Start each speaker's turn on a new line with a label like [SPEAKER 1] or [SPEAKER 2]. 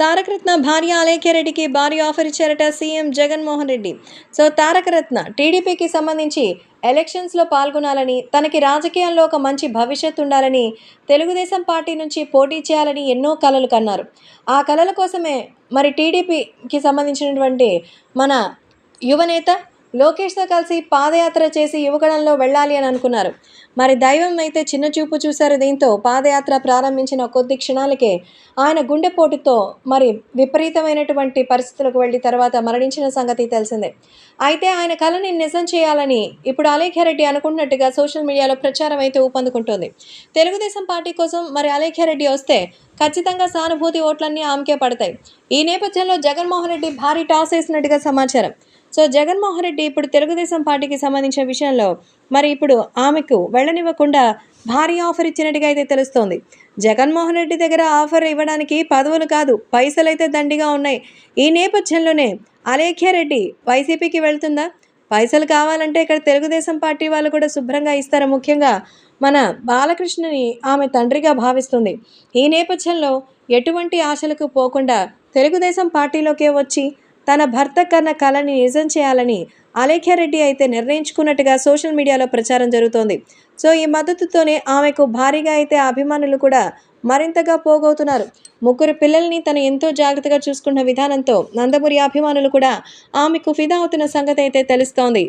[SPEAKER 1] తారకరత్న భార్య అలేఖ్యారెడ్డికి భారీ ఆఫర్ ఇచ్చారట సీఎం జగన్మోహన్ రెడ్డి. సో తారకరత్న టీడీపీకి సంబంధించి ఎలక్షన్స్లో పాల్గొనాలని తనకి రాజకీయాల్లో ఒక మంచి భవిష్యత్తు ఉండాలని తెలుగుదేశం పార్టీ నుంచి పోటీ చేయాలని ఎన్నో కలలు కన్నారు. ఆ కలల కోసమే మరి టీడీపీకి సంబంధించినటువంటి మన యువనేత లోకేష్తో కలిసి పాదయాత్ర చేసి యువగణంలో వెళ్ళాలి అని అనుకున్నారు. మరి దైవం అయితే చిన్న చూపు చూశారు దీంతో పాదయాత్ర ప్రారంభించిన కొద్ది క్షణాలకే ఆయన గుండెపోటుతో మరి విపరీతమైనటువంటి పరిస్థితులకు వెళ్ళి తర్వాత మరణించిన సంగతి తెలిసిందే. అయితే ఆయన కళని నిజం చేయాలని ఇప్పుడు అలేఖ్యారెడ్డి అనుకున్నట్టుగా సోషల్ మీడియాలో ప్రచారం అయితే ఊపందుకుంటోంది. తెలుగుదేశం పార్టీ కోసం మరి అలేఖ్యారెడ్డి వస్తే ఖచ్చితంగా సానుభూతి ఓట్లన్నీ ఆమెకే పడతాయి. ఈ నేపథ్యంలో జగన్మోహన్ రెడ్డి భారీ టాస్ వేసినట్టుగా సమాచారం. సో జగన్మోహన్ రెడ్డి ఇప్పుడు తెలుగుదేశం పార్టీకి సంబంధించిన విషయంలో మరి ఇప్పుడు ఆమెకు వెళ్ళనివ్వకుండా భారీ ఆఫర్ ఇచ్చినట్టుగా అయితే తెలుస్తోంది. జగన్మోహన్ రెడ్డి దగ్గర ఆఫర్ ఇవ్వడానికి పదవులు కాదు పైసలు అయితే దండిగా ఉన్నాయి. ఈ నేపథ్యంలోనే అలేఖ్యారెడ్డి వైసీపీకి వెళ్తుందా? పైసలు కావాలంటే ఇక్కడ తెలుగుదేశం పార్టీ వాళ్ళు కూడా శుభ్రంగా ఇస్తారు? ముఖ్యంగా మన బాలకృష్ణని ఆమె తండ్రిగా భావిస్తుంది. ఈ నేపథ్యంలో ఎటువంటి ఆశలకు పోకుండా తెలుగుదేశం పార్టీలోకే వచ్చి తన భర్త కన్న కళని నిజం చేయాలని అలేఖ్యారెడ్డి అయితే నిర్ణయించుకున్నట్టుగా సోషల్ మీడియాలో ప్రచారం జరుగుతోంది. సో ఈ మద్దతుతోనే ఆమెకు భారీగా అయితే అభిమానులు కూడా మరింతగా పోగవుతున్నారు. ముగ్గురు పిల్లల్ని తను ఎంతో జాగ్రత్తగా చూసుకున్న విధానంతో నందమూరి అభిమానులు కూడా ఆమెకు ఫిదా అవుతున్న సంగతి అయితే తెలుస్తోంది.